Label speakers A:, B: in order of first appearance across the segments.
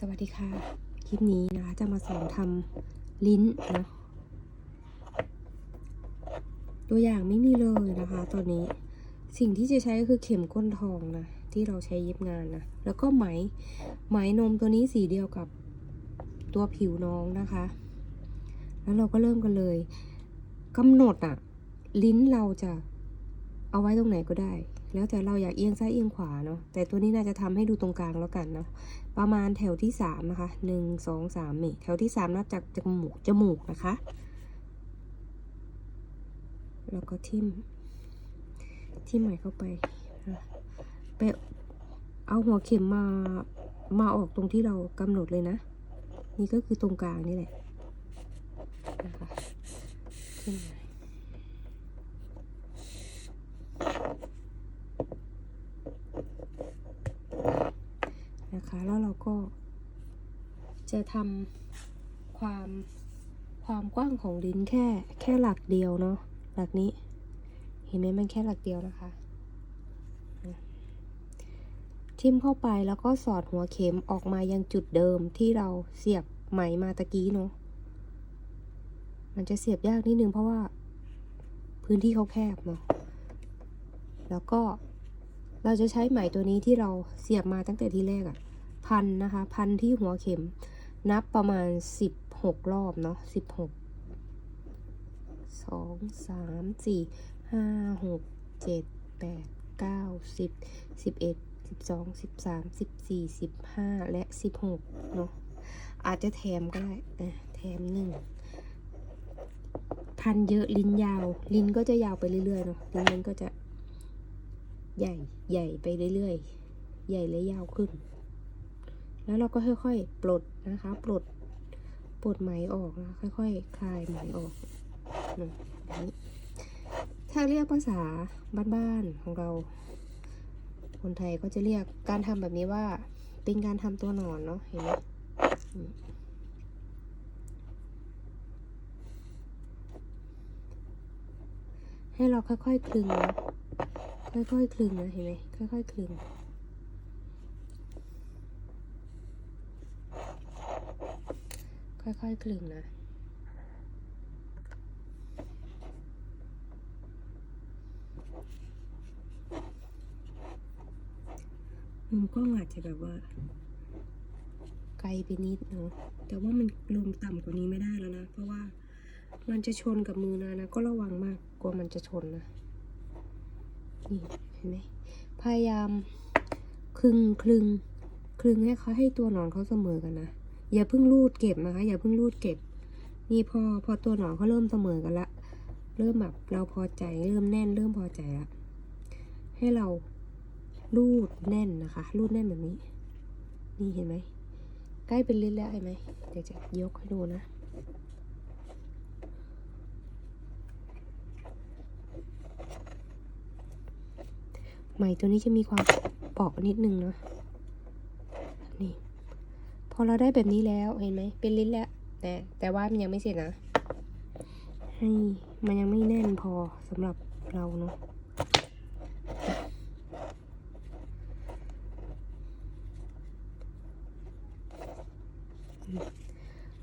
A: สวัสดีค่ะ คลิปนี้นะคะจะมาสอนทำลิ้นนะ ตัวอย่างไม่มีเลยนะคะ ตอนนี้สิ่งที่จะใช้ก็คือเข็มก้นทองนะ ที่เราใช้เย็บงานนะ แล้วก็ไหม ไหมนมตัวนี้สีเดียวกับตัวผิวน้องนะคะ แล้วเราก็เริ่มกันเลยกำหนดอะลิ้นเราจะเอาไว้ตรงไหนก็ได้ แล้วแต่เราอยากเอียงซ้ายเอียงขวาเนาะแต่ตัวนี้น่าจะทำให้ดูตรงกลางแล้วกันเนาะประมาณแถวที่สามนะคะหนึ่งสองสามนี่แถวที่สามนับจากจมูกจมูกนะคะ แล้วก็ทิ่มทิ่มใหม่เข้าไปไปเอาหัวเข็มมามาออกตรงที่เรากำหนดเลยนะ นี่ก็คือตรงกลางนี่แหละนะคะทิ่มใหม่นะคะ แล้วเราก็ จะทำความความกว้างของลิ้นแค่แค่หลักเดียวเนาะหลักนี้ เห็นไหมมันแค่หลักเดียวนะคะ ทิ่มเข้าไปแล้วก็สอดหัวเข็มออกมายังจุดเดิมที่เราเสียบไหมมาตะกี้เนาะมันจะเสียบยากนิดนึงเพราะว่าพื้นที่เขาแคบเนาะ แล้วก็เราจะใช้ไหมตัวนี้ที่เราเสียบมาตั้งแต่ที่แรกอะ พันนะคะ พันที่หัวเข็ม นับประมาณสิบหกรอบเนาะสิบหกสองสามสี่ห้าหกเจ็ดแปดเก้าสิบสิบเอ็ดสิบสองสิบสามสิบสี่สิบห้าและสิบหกเนาะอาจจะแถมก็ได้อะแถมหนึ่งพันเยอะลิ้นยาว ลิ้นก็จะยาวไปเรื่อยๆเนาะลิ้นมันก็จะใหญ่ใหญ่ไปเรื่อยๆ ใหญ่และยาวขึ้น แล้วเราก็ค่อยๆ ปลดนะคะ ปลด ปลดไหมออกนะ ค่อยๆ คลายไหมออกนะแบบนี้ถ้าเรียกภาษาบ้านๆของเรา คนไทยก็จะเรียกการทำแบบนี้ว่า เป็นการทำตัวหนอนเนาะ เห็นไหมอืมให้เราค่อยๆ คลึงนะ ค่อยๆ คลึงนะ เห็นไหมค่อยๆ คลึง ค่อยๆคลึงนะ มุมกล้องอาจจะแบบว่า ไกลไปนิดเนาะ แต่ว่ามันลงต่ำกว่านี้ไม่ได้แล้วนะ เพราะว่ามันจะชนกับมือนะนะ ก็ระวังมาก กลัวมันจะชนนะ นี่เห็นไหม พยายามคลึงคลึงคลึงให้เขาให้ตัวหนอนเขาเสมอกันนะ อย่าเพิ่งรูดเก็บนะคะ อย่าเพิ่งรูดเก็บ นี่พอพอตัวหนอนเขาเริ่มเสมอกันละ เริ่มแบบเราพอใจเริ่มแน่น เริ่มพอใจละ ให้เรารูดแน่นนะคะ รูดแน่นแบบนี้ นี่เห็นไหม ใกล้เป็นลิ้นแล้วเห็นไหมเดี๋ยวจะยกให้ดูนะไหมตัวนี้จะมีความเปราะนิดนึงเนาะ พอเราได้แบบนี้แล้วเห็นไหมเป็นลิ้นแล้วแต่แต่ว่ามันยังไม่เสร็จนะให้มันยังไม่แน่นพอสำหรับเราเนาะ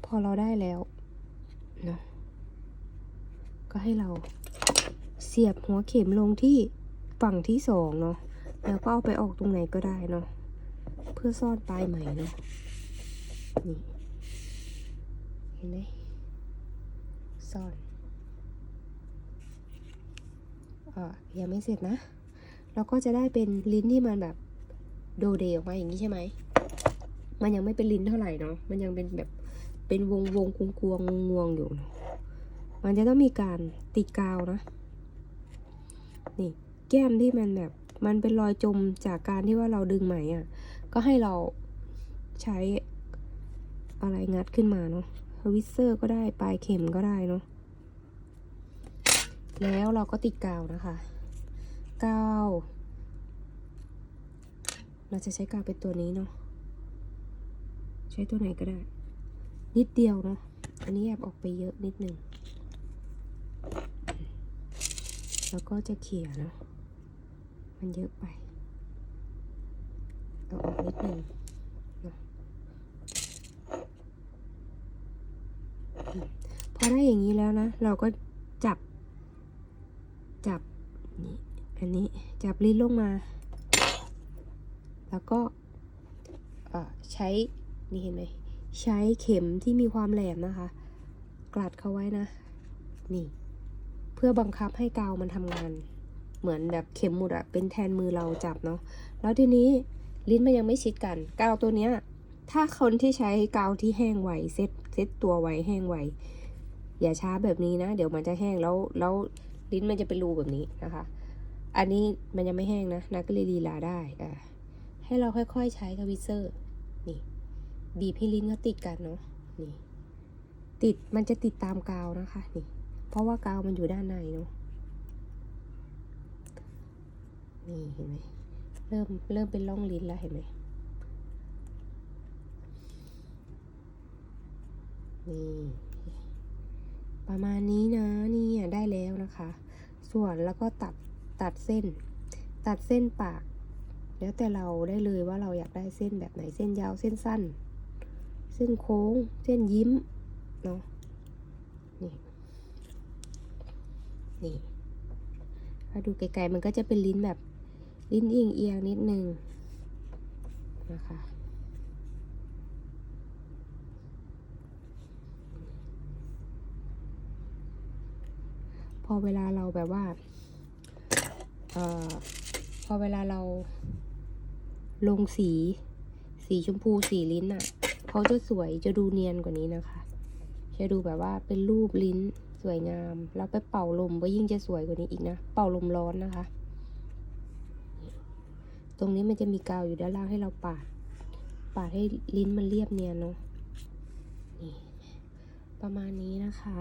A: พอเราได้แล้วเนาะก็ให้เราเสียบหัวเข็มลงที่ฝั่งที่สองเนาะแล้วก็เอาไปออกตรงไหนก็ได้เนาะเพื่อซ่อนปลายไหมเนาะ นี่ เห็นไหมซ่อนอ่ายังไม่เสร็จนะเราก็จะได้เป็นลิ้นที่มันแบบโดเดออกมาอย่างนี้ใช่ไหม มันยังไม่เป็นลิ้นเท่าไหร่เนาะ มันยังเป็นแบบเป็นวงวงควงควงงวงอยู่ มันจะต้องมีการติดกาวนะ นี่แก้มที่มันแบบมันเป็นรอยจมจากการที่ว่าเราดึงไหมอะ ก็ให้เราใช้ อะไรงัดขึ้นมาเนาะวิสเซอร์ก็ได้ปลายเข็มก็ได้เนาะแล้วเราก็ติดกาวนะคะกาวเราจะใช้กาวเป็นตัวนี้เนาะใช้ตัวไหนก็ได้ นิดเดียวเนาะอันนี้แอบออกไปเยอะนิดหนึ่งแล้วก็จะเขี่ยเนาะมันเยอะไปเอาออกนิดหนึ่งเนาะ อได้อย่างนี้แล้วนะ เราก็จับ จับนี่อันนี้จับลิ้นลงมา แล้วก็ใช้นี่เห็นไหมใช้เข็มที่มีความแหลมนะคะ กลัดเข้าไว้นะ นี่ เพื่อบังคับให้กาวมันทำงาน เหมือนแบบเข็มหมุดอะเป็นแทนมือเราจับเนาะแล้วทีนี้ลิ้นมันยังไม่ชิดกัน กาวตัวเนี้ยถ้าคนที่ใช้กาวที่แห้งไวเซ็ตเซ็ตตัวไวแห้งไว อย่าช้าแบบนี้นะ เดี๋ยวมันจะแห้งแล้วแล้วลิ้นมันจะเป็นรูแบบนี้นะคะ อันนี้มันยังไม่แห้งนะนักก็เลยลีลาได้อ่าให้เราค่อยๆใช้ทวิเซอร์ นี่ บีบให้ลิ้นเขาติดกันเนาะนี่ ติดมันจะติดตามกาวนะคะ นี่ เพราะว่ากาวมันอยู่ด้านในเนาะนี่เห็นไหมเริ่มเริ่มเป็นร่องลิ้นแล้วเห็นไหมนี่ ประมาณนี้นะนี่ได้แล้วนะคะ ส่วนแล้วก็ตัดตัดเส้น ตัดเส้นปาก แล้วแต่เราได้เลยว่าเราอยากได้เส้นแบบไหนเส้นยาวเส้นสั้น เส้นโค้ง เส้นยิ้มเนาะนี่นี่ถ้าดูไกลๆมันก็จะเป็นลิ้นแบบลิ้นเอียงๆนิดนึงนะคะ พอเวลาเราแบบว่าเอ่อพอเวลาเราลงสี สีชมพูสีลิ้นอะ่ะเขาจะสวยจะดูเนียนกว่านี้นะคะ จะดูแบบว่าเป็นรูปลิ้นสวยงาม แล้วไปเป่าลมก็ยิ่งจะสวยกว่านี้อีกนะ เป่าลมร้อนนะคะ ตรงนี้มันจะมีกาวอยู่ด้านล่างให้เราปาด ปาดให้ลิ้นมันเรียบเนียนเนาะ นี่ ประมาณนี้นะคะ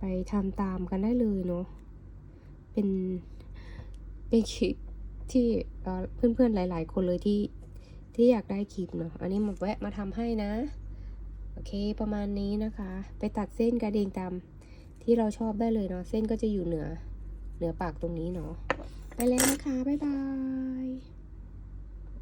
A: ไปทำตามกันได้เลยเนาะเป็นเป็นคลิปที่เพื่อนๆหลาย ๆ คนเลยที่ที่อยากได้คลิปเนาะอันนี้มาแวะมาทำให้นะ โอเคประมาณนี้นะคะ ไปตัดเส้นกระเดงตามที่เราชอบได้เลยเนาะเส้นก็จะอยู่เหนือเหนือปากตรงนี้เนาะไปแล้วนะคะ บ๊ายบาย